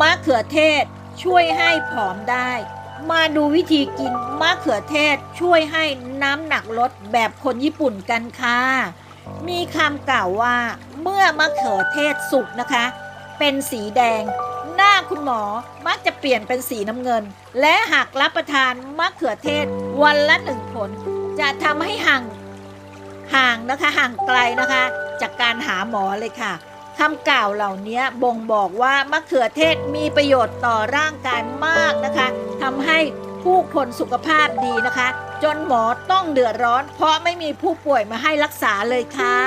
มะเขือเทศช่วยให้ผอมได้ มาดูวิธีกินมะเขือเทศช่วยให้น้ำหนักลดแบบคนญี่ปุ่นกันค่ะ มีคำกล่าวว่า เมื่อมะเขือเทศสุกนะคะ เป็นสีแดง หน้าคุณหมอมักจะเปลี่ยนเป็นสีน้ำเงิน และหากรับประทานมะเขือเทศวันละหนึ่งผล จะทำให้ห่างห่างนะคะห่างไกลนะคะ จากการหาหมอเลยค่ะ คำกล่าวเหล่านี้บ่งบอกว่ามะเขือเทศมีประโยชน์ต่อร่างกายมากนะคะทำให้ผู้คนสุขภาพดีนะคะ จนหมอต้องเดือดร้อน เพราะไม่มีผู้ป่วยมาให้รักษาเลยค่ะ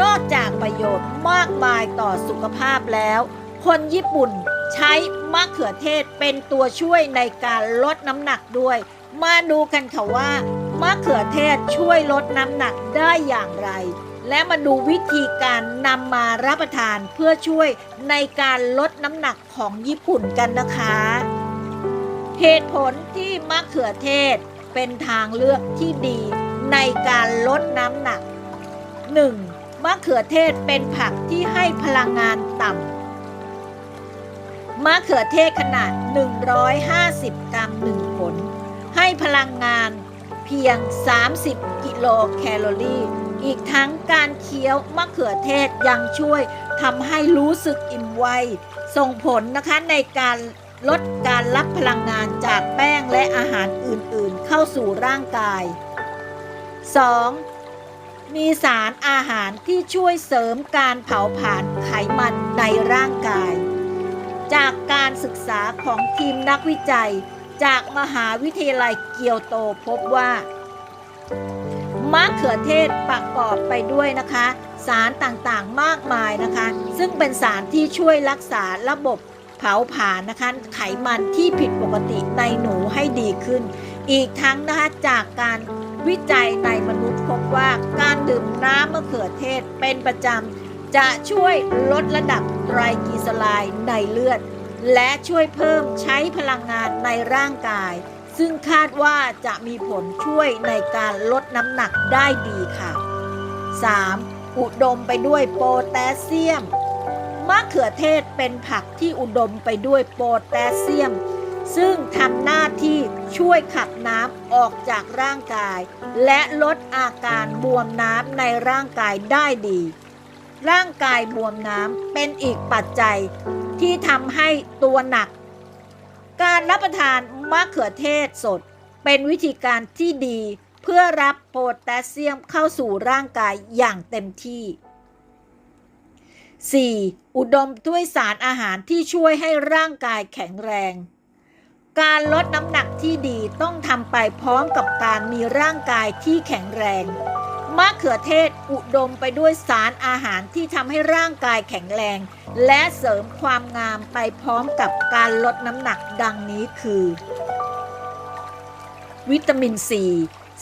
นอกจากประโยชน์มากมายต่อสุขภาพแล้ว คนญี่ปุ่นใช้มะเขือเทศเป็นตัวช่วยในการลดน้ำหนักด้วย มาดูกันค่ะว่ามะเขือเทศช่วยลดน้ำหนักได้อย่างไร และมาดูวิธีการนำมารับประทานเพื่อช่วยในการลดน้ำหนักของญี่ปุ่นกันนะคะ เหตุผลที่มะเขือเทศเป็นทางเลือกที่ดีในการลดน้ำหนัก 1. มะเขือเทศเป็นผักที่ให้พลังงานต่ำมะเขือเทศขนาด 150 กรัม1ผล ให้พลังงานเพียง 30 กิโลแคลอรี่ อีกทั้งการเคี้ยวมะเขือเทศยังช่วยทำให้รู้สึกอิ่มไว ส่งผลนะคะในการลดการรับพลังงานจากแป้งและอาหารอื่นๆ เข้าสู่ร่างกาย 2. มีสารอาหารที่ช่วยเสริมการเผาผลาญไขมันในร่างกาย จากการศึกษาของทีมนักวิจัย จากมหาวิทยาลัยเกียวโตพบว่า มะเขือเทศประกอบไปด้วยนะคะ สารต่างๆมากมายนะคะ ซึ่งเป็นสารที่ช่วยรักษาระบบเผาผลาญนะคะ ไขมันที่ผิดปกติในหนูให้ดีขึ้น อีกทั้งนะคะจากการวิจัยในมนุษย์พบว่าการดื่มน้ำมะเขือเทศเป็นประจำ จะช่วยลดระดับไตรกลีเซอไรด์ในเลือด และช่วยเพิ่มใช้พลังงานในร่างกาย ซึ่งคาดว่าจะมีผลช่วยในการลดน้ำหนักได้ดีค่ะ 3. อุดมไปด้วยโพแทสเซียม มะเขือเทศเป็นผักที่อุดมไปด้วยโพแทสเซียม ซึ่งทำหน้าที่ช่วยขับน้ำออกจากร่างกาย และลดอาการบวมน้ำในร่างกายได้ดี ร่างกายบวมน้ำเป็นอีกปัจจัยที่ทำให้ตัวหนัก การรับประทาน มะเขือเทศสด เป็นวิธีการที่ดีเพื่อรับโพแทสเซียมเข้าสู่ร่างกายอย่างเต็มที่ 4. อุดมด้วยสารอาหารที่ช่วยให้ร่างกายแข็งแรง การลดน้ำหนักที่ดีต้องทำไปพร้อมกับการมีร่างกายที่แข็งแรง มะเขือเทศอุดมไปด้วยสารอาหารที่ทำให้ร่างกายแข็งแรง และเสริมความงามไปพร้อมกับการลดน้ำหนักดังนี้คือ วิตามินซี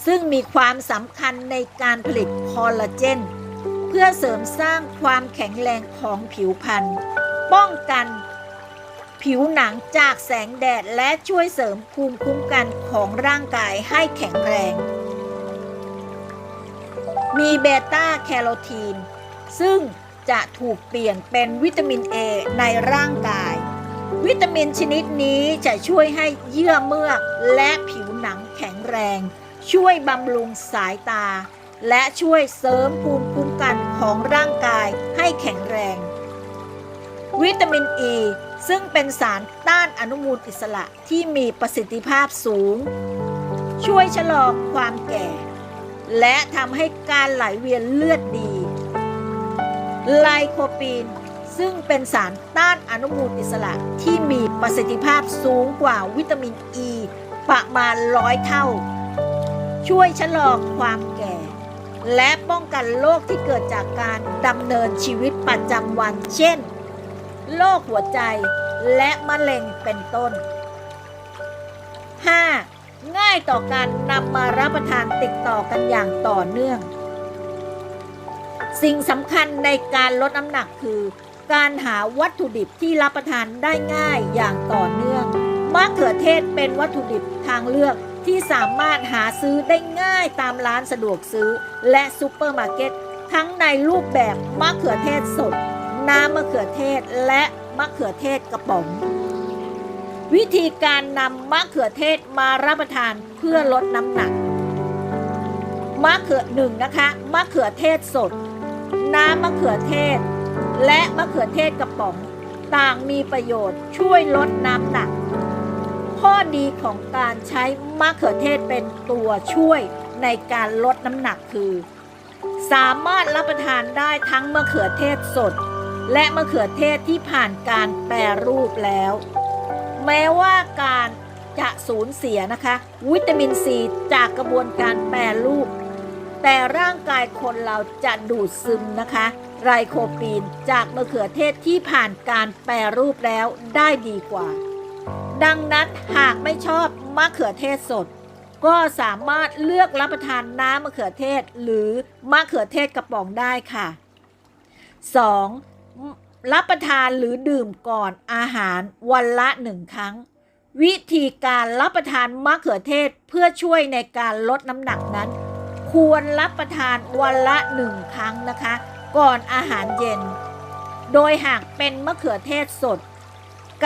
ซึ่งมีความสำคัญในการผลิตคอลลาเจน เพื่อเสริมสร้างความแข็งแรงของผิวพรรณป้องกันผิวหนังจากแสงแดดและช่วยเสริมภูมิคุ้มกันของร่างกายให้แข็งแรง มีเบต้าแคโรทีน ซึ่งจะถูกเปลี่ยนเป็นวิตามิน A ในร่างกาย วิตามินชนิดนี้จะช่วยให้เยื่อเมือกและผิวหนังแข็งแรง ช่วยบำรุงสายตา และช่วยเสริมภูมิคุ้มกันของร่างกายให้แข็งแรง วิตามินอ e, ีซึ่งเป็นสารต้านอนุมูลอิสระที่มีประสิทธิภาพสูง ช่วยชะลอความแก่ และทำให้การไหลเวียนเลือดดี ไลโคปีน ซึ่งเป็นสารต้านอนุมูลอิสระที่มีประสิทธิภาพสูงกว่าวิตามินอ e, ีประมาณร้อยเท่า ช่วยชะลอความแก่ และป้องกันโรคที่เกิดจากการดำเนินชีวิตประจำวัน เช่นโรคหัวใจและมะเร็งเป็นต้น 5. ง่ายต่อการนำมารับประทานติดต่อกันอย่างต่อเนื่อง สิ่งสำคัญในการลดน้ำหนักคือ การหาวัตถุดิบที่รับประทานได้ง่ายอย่างต่อเนื่องมะเขือเทศเป็นวัตถุดิบทางเลือกที่สามารถหาซื้อได้ง่ายตามร้านสะดวกซื้อ และซูเปอร์มาร์เก็ตทั้งในรูปแบบมะเขือเทศสด น้ำมะเขือเทศและมะเขือเทศกระป๋อง วิธีการนำมะเขือเทศมารับประทานเพื่อลดน้ำหนักมะเขือหนึ่งนะคะมะเขือเทศสด น้ำมะเขือเทศ และมะเขือเทศกระป๋อง ต่างมีประโยชน์ช่วยลดน้ำหนัก ข้อดีของการใช้มะเขือเทศเป็นตัวช่วยในการลดน้ำหนักคือ สามารถรับประทานได้ทั้งมะเขือเทศสด และมะเขือเทศที่ผ่านการแปรรูปแล้ว แม้ว่าการจะสูญเสียนะคะ วิตามินซีจากกระบวนการแปรรูป แต่ร่างกายคนเราจะดูดซึมนะคะ ไรโคปีนจากมะเขือเทศที่ผ่านการแปรรูปแล้วได้ดีกว่า ดังนั้นหากไม่ชอบมะเขือเทศสด ก็สามารถเลือกรับประทานน้ำมะเขือเทศ หรือมะเขือเทศกระป๋องได้ค่ะ 2. รับประทานหรือดื่มก่อนอาหารวันละหนึ่งครั้ง วิธีการรับประทานมะเขือเทศเพื่อช่วยในการลดน้ำหนักนั้น ควรรับประทานวันละหนึ่งครั้งนะคะ ก่อนอาหารเย็น โดยหากเป็นมะเขือเทศสด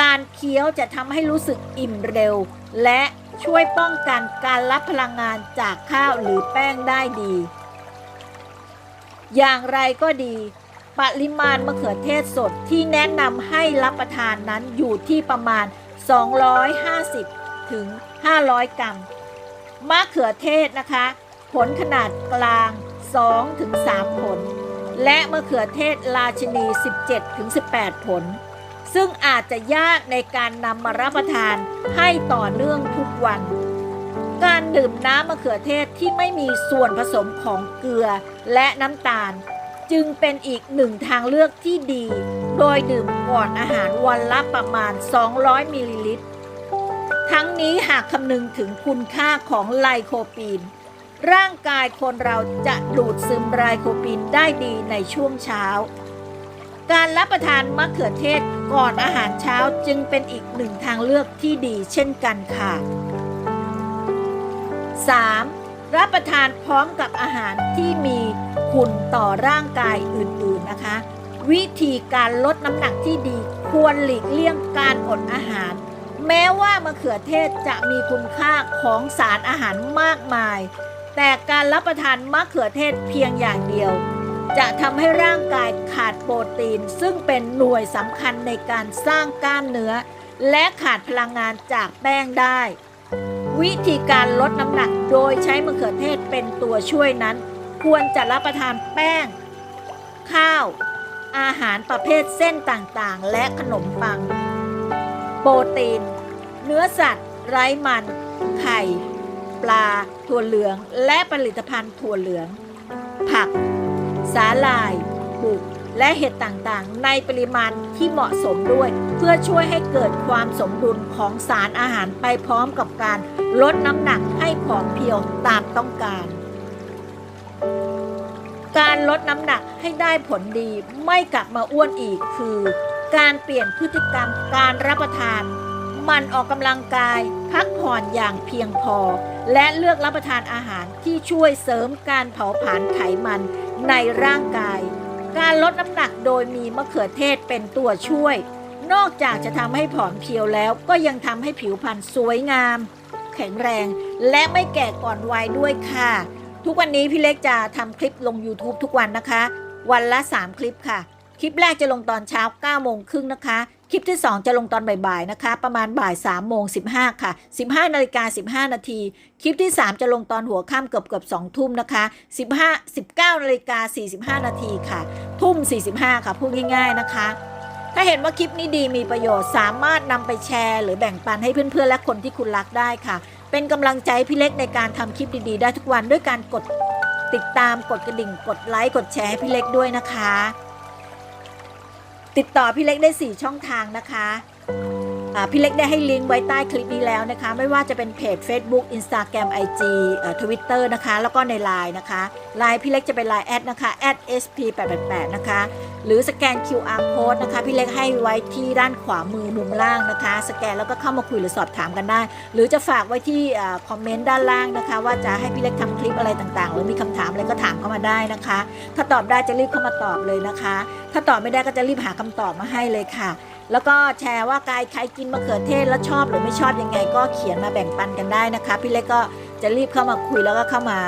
การเคี้ยวจะทำให้รู้สึกอิ่มเร็ว และช่วยป้องกันการรับพลังงานจากข้าวหรือแป้งได้ดี อย่างไรก็ดี ปริมาณมะเขือเทศสดที่แนะนำให้รับประทานนั้นอยู่ที่ประมาณ 250 ถึง 500 กรัม มะเขือเทศนะคะ ผลขนาดกลาง 2 ถึง 3 ผล และมะเขือเทศราชินี 17 ถึง 18 ผล ซึ่งอาจจะยากในการนำมารับประทานให้ต่อเนื่องทุกวันการดื่มน้ำมะเขือเทศที่ไม่มีส่วนผสมของเกลือและน้ำตาล จึงเป็นอีกหนึ่งทางเลือกที่ดี โดยดื่มก่อนอาหารวันละประมาณ 200 มิลลิลิตร ทั้งนี้หากคำนึงถึงคุณค่าของไลโคปีน ร่างกายคนเราจะดูดซึมไลโคปีนได้ดีในช่วงเช้า การรับประทานมะเขือเทศก่อนอาหารเช้าจึงเป็นอีกหนึ่งทางเลือกที่ดีเช่นกันค่ะ 3. รับประทานพร้อมกับอาหารที่มี คุณต่อร่างกายอื่นๆนะคะ วิธีการลดน้ำหนักที่ดีควรหลีกเลี่ยงการอดอาหาร แม้ว่ามะเขือเทศจะมีคุณค่าของสารอาหารมากมาย แต่การรับประทานมะเขือเทศเพียงอย่างเดียว จะทำให้ร่างกายขาดโปรตีน ซึ่งเป็นหน่วยสำคัญในการสร้างกล้ามเนื้อ และขาดพลังงานจากแป้งได้วิธีการลดน้ำหนักโดยใช้มะเขือเทศเป็นตัวช่วยนั้น ควรจะรับประทานแป้ง ข้าว อาหารประเภทเส้นต่างๆ และขนมปัง โปรตีน เนื้อสัตว์ ไร้มัน ไข่ ปลา ถั่วเหลือง และผลิตภัณฑ์ถั่วเหลือง ผัก สาหร่าย บุก และเห็ดต่างๆ ในปริมาณที่เหมาะสมด้วย เพื่อช่วยให้เกิดความสมดุลของสารอาหารไปพร้อมกับการลดน้ำหนักให้ผอมเพรียวตามต้องการ การลดน้ำหนักให้ได้ผลดีไม่กลับมาอ้วนอีกคือ การเปลี่ยนพฤติกรรมการรับประทาน มันออกกำลังกายพักผ่อนอย่างเพียงพอ และเลือกรับประทานอาหารที่ช่วยเสริมการเผาผลาญไขมันในร่างกาย การลดน้ำหนักโดยมีมะเขือเทศเป็นตัวช่วย นอกจากจะทำให้ผอมเพรียวแล้วก็ยังทำให้ผิวพรรณสวยงาม แข็งแรงและไม่แก่ก่อนวัยด้วยค่ะ ทุกวันนี้พี่เล็กจะทำคลิปลง YouTube ทุกวันนะคะ วันละ 3 คลิปค่ะ คลิปแรกจะลงตอนเช้า9โมงครึ่งนะคะ คลิปที่ 2 จะลงตอนบ่ายๆนะคะ ประมาณบ่าย3โมง15 ค่ะ 15นาฬิกา15 นาที คลิปที่ 3 จะลงตอนหัวค่ำเกือบเกือบ2ทุ่มนะคะ 15 19นาฬิกา45 นาทีค่ะ ทุ่ม 45 ค่ะ พูดง่ายๆนะคะ ถ้าเห็นว่าคลิปนี้ดีมีประโยชน์สามารถนำไปแชร์ หรือแบ่งปันให้เพื่อนๆและคนที่คุณรักได้ค่ะ เป็นกำลังใจใพี่เล็กในการทำคลิปดีๆ ได้ทุกวันด้วยการกดติดตามกดกระดิ่ง กดไลค์กดแชร์ให้พี่เล็กด้วยนะคะ ติดต่อพี่เล็กได้ 4 ช่องทางนะคะ พี่เล็กได้ให้ลิงก์ไว้ใต้คลิปนี้แล้วนะคะ ไม่ว่าจะเป็นเพจ Facebook Instagram IG เอ่อ Twitter นะคะ แล้วก็ใน Line นะคะ Line พี่เล็กจะเป็น Line แอดนะคะ @sp888 นะคะ หรือสแกน QR code นะคะ พี่เล็กให้ไว้ที่ด้านขวามือมุมล่างนะคะ สแกนแล้วก็เข้ามาคุยหรือสอบถามกันได้ หรือจะฝากไว้ที่คอมเมนต์ด้านล่างนะคะ ว่าจะให้พี่เล็กทำคลิปอะไรต่างๆ หรือมีคำถามอะไรก็ถามเข้ามาได้นะคะ ถ้าตอบได้จะรีบเข้ามาตอบเลยนะคะ ถ้าตอบไม่ได้ก็จะรีบหาคำตอบมาให้เลยค่ะ แล้วก็แชร์ว่ากายใครกินมะเขือเทศแล้วชอบหรือไม่ชอบยังไง ก็เขียนมาแบ่งปันกันได้นะคะ พี่เล็กก็จะรีบเข้ามาคุยแล้วก็เข้ามา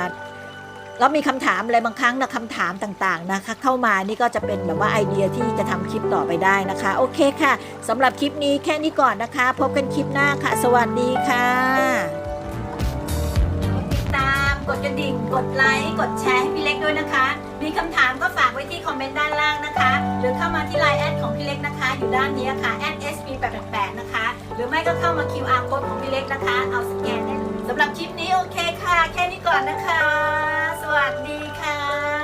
แล้วมีคำถามอะไรบางครั้งนะคำถามต่างๆนะคะ เข้ามานี่ก็จะเป็นแบบว่าไอเดียที่จะทำคลิปต่อไปได้นะคะ โอเคค่ะสำหรับคลิปนี้แค่นี้ก่อนนะคะ พบกันคลิปหน้าค่ะ สวัสดีค่ะติดตามกดกระดิ่งกดไลค์กดแชร์ให้พี่เล็กด้วยนะคะ มีคำถามก็ฝากไว้ที่คอมเมนต์ด้านล่างนะคะ หรือเข้ามาที่ไลน์แอดของพี่เล็กนะคะ อยู่ด้านนี้ค่ะแอด sp888 นะคะ หรือไม่ก็เข้ามา QR code ของพี่เล็กนะคะ เอาสแกนได้สำหรับคลิปนี้โอเคค่ะ แค่นี้ก่อนนะคะ สวัสดีค่ะ